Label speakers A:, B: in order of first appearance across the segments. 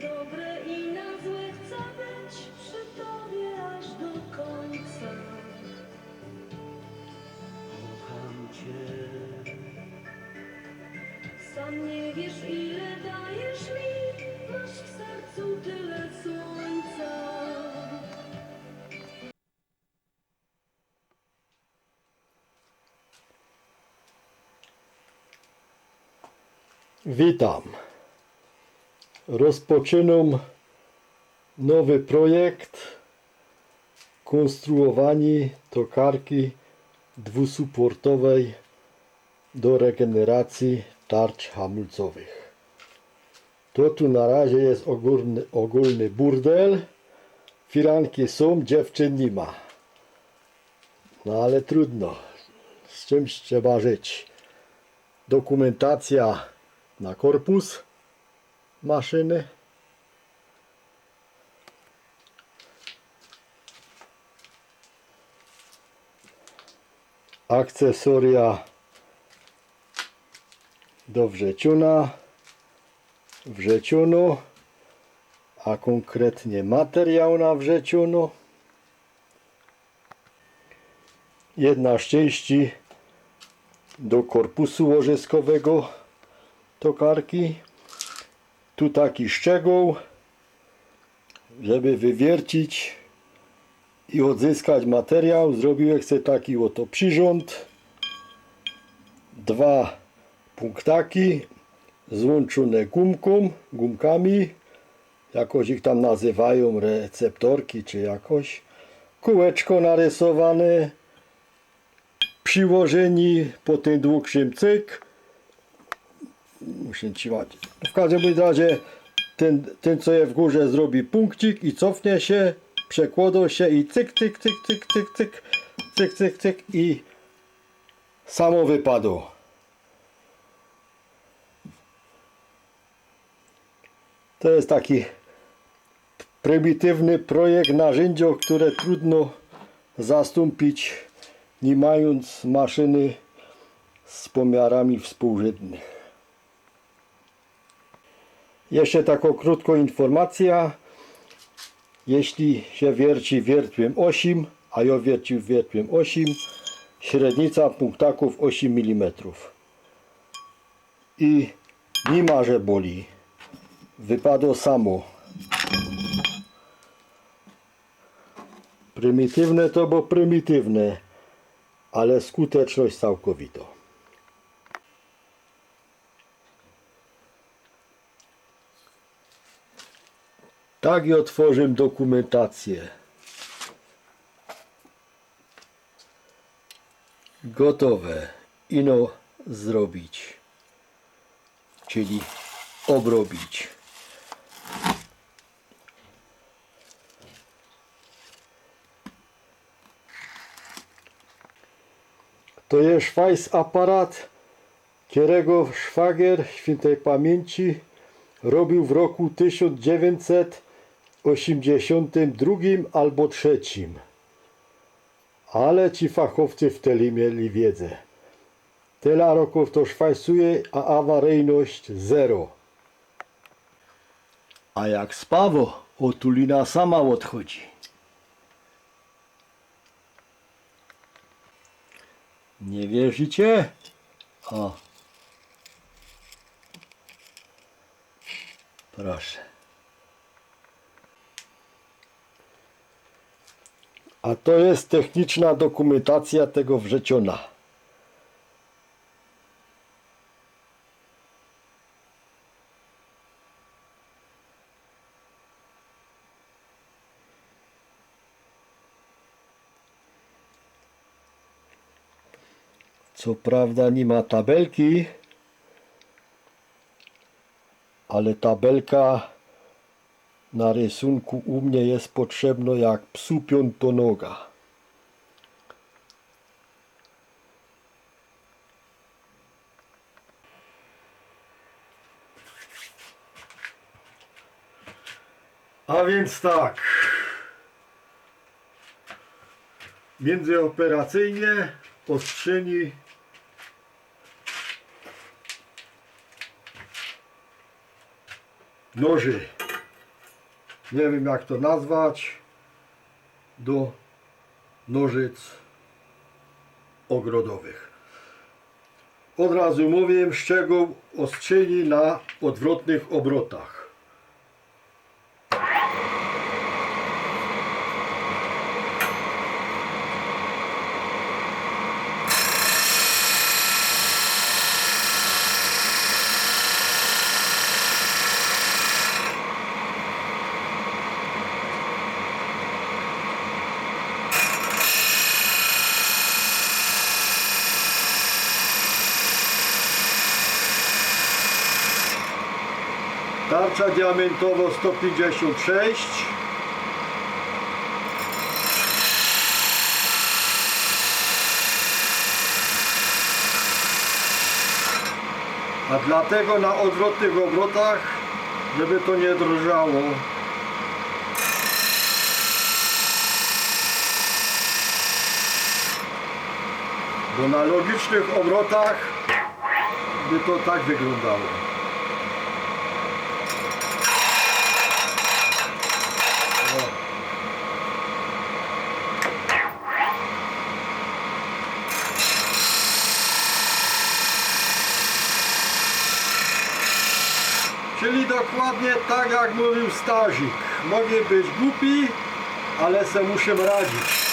A: dobre i na złe chcę być przy tobie aż do końca.
B: Kocham cię.
A: Sam nie wiesz ile dajesz mi, masz w sercu tyle słońca.
C: Witam. Rozpoczynam nowy projekt konstruowanie tokarki dwusuportowej do regeneracji tarcz hamulcowych. To tu na razie jest ogólny, ogólny burdel. Firanki są, dziewczyn nie ma. No ale trudno. Z czymś trzeba żyć dokumentacja na korpus maszyny. Akcesoria do wrzeciuna, wrzeciunu, a konkretnie materiał na wrzeciunu. Jedna z części do korpusu łożyskowego tokarki. Tu taki szczegół, żeby wywiercić i odzyskać materiał. Zrobiłem sobie taki oto przyrząd. Dwa punktaki złączone gumką, gumkami. Jakoś ich tam nazywają receptorki czy jakoś. Kółeczko narysowane przyłożeni po tym dłuższym cyk. Muszę trzymać. W każdym razie ten, ten co jest w górze zrobi punkcik i cofnie się, przekłada się i cyk, cyk, cyk, cyk, cyk, cyk, cyk, cyk, cyk i samo wypadło. To jest taki prymitywny projekt narzędzia, które trudno zastąpić nie mając maszyny z pomiarami współrzędnych. Jeszcze taką krótką informacja. Jeśli się wierci wiertłem 8, a ja wiercił wiertłem 8, średnica punktaków 8 mm. I nie ma, że boli. Wypadło samo. Prymitywne to bo prymitywne ale skuteczność całkowita. Tak i otworzę dokumentację. Gotowe. Ino zrobić. Czyli obrobić. To jest szwajs aparat, którego szwagier świętej pamięci robił w roku 1982 albo trzecim. Ale ci fachowcy wtedy mieli wiedzę. Tyle roków to szwajsuje, a awaryjność zero. A jak spawo, otulina sama odchodzi. Nie wierzycie? O. Proszę. A to jest techniczna dokumentacja tego wrzeciona. Co prawda nie ma tabelki, ale tabelka na rysunku u mnie jest potrzebna jak psu piątonoga. A więc tak. Międzyoperacyjnie ostrzeni noży nie wiem jak to nazwać, do nożyc ogrodowych. Od razu mówię, z czego ostrzyni na odwrotnych obrotach. Tarcza diamentowo 156. A dlatego na odwrotnych obrotach, żeby to nie drżało. Bo na logicznych obrotach by to tak wyglądało. Czyli dokładnie tak jak mówił Stazik. Mogę być głupi, ale se muszę radzić.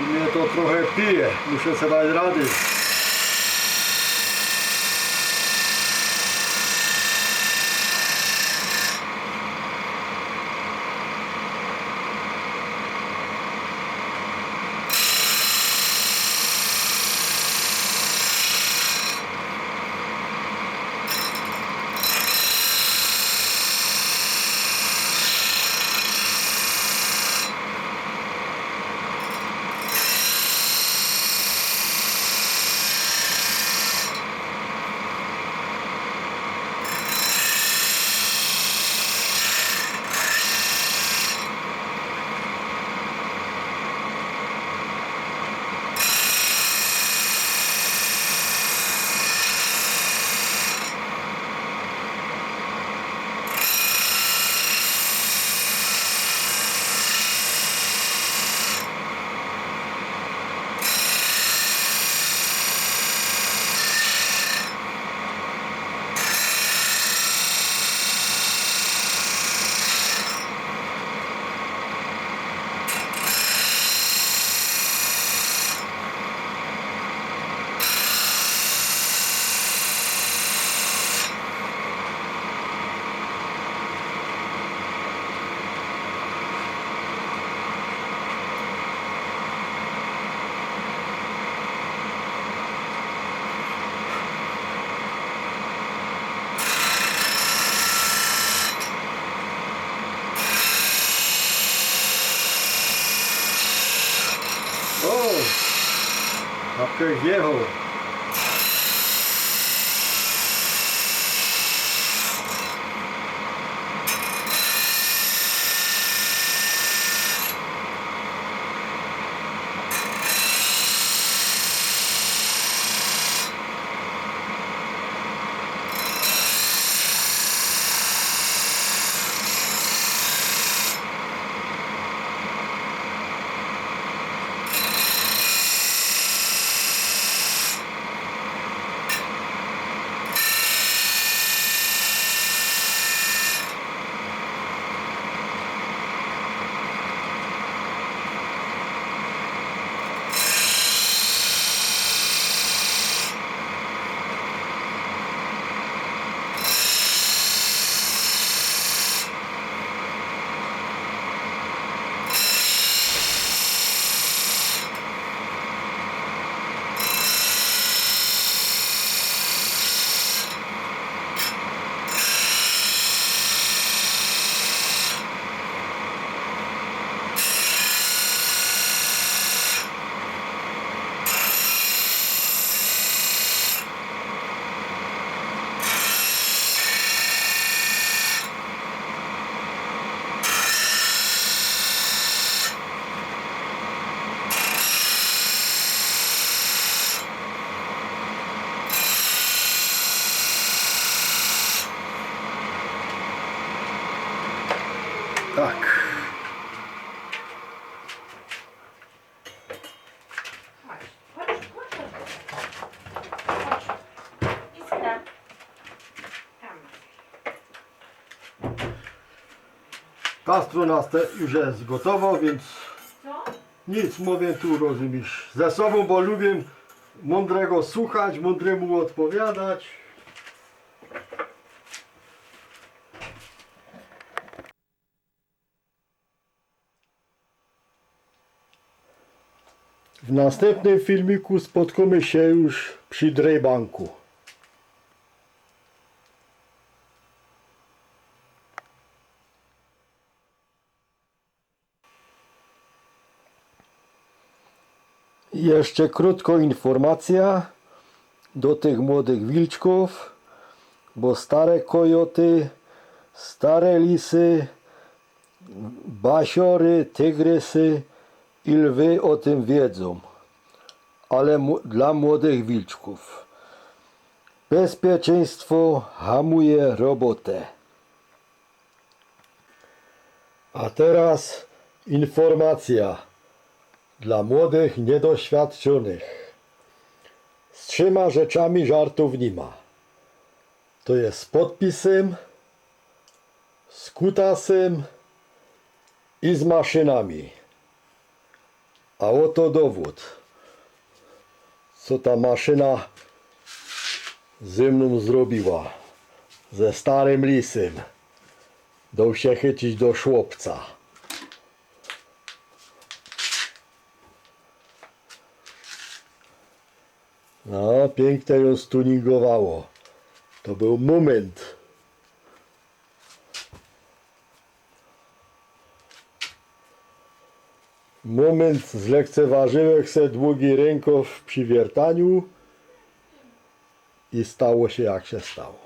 C: I mnie to trochę pije. Muszę Yeho. Dr. Yeho. 12 już jest gotowo, więc nic mówię tu, rozumiesz, ze sobą, bo lubię mądrego słuchać, mądremu odpowiadać. W następnym filmiku spotkamy się już przy drejbanku. Jeszcze krótko informacja do tych młodych wilczków, bo stare kojoty, stare lisy, basiory, tygrysy i lwy o tym wiedzą, ale dla młodych wilczków. Bezpieczeństwo hamuje robotę. A teraz informacja dla młodych niedoświadczonych. Z trzema rzeczami żartów nie ma. To jest z podpisem, z kutasem i z maszynami. A oto dowód, co ta maszyna ze mną zrobiła. Ze starym lisem. Dał się chycić do szłopca. No, pięknie ją stuningowało. To był moment. Moment zlekceważyłem se długi rękow przy wiertaniu i stało się jak się stało.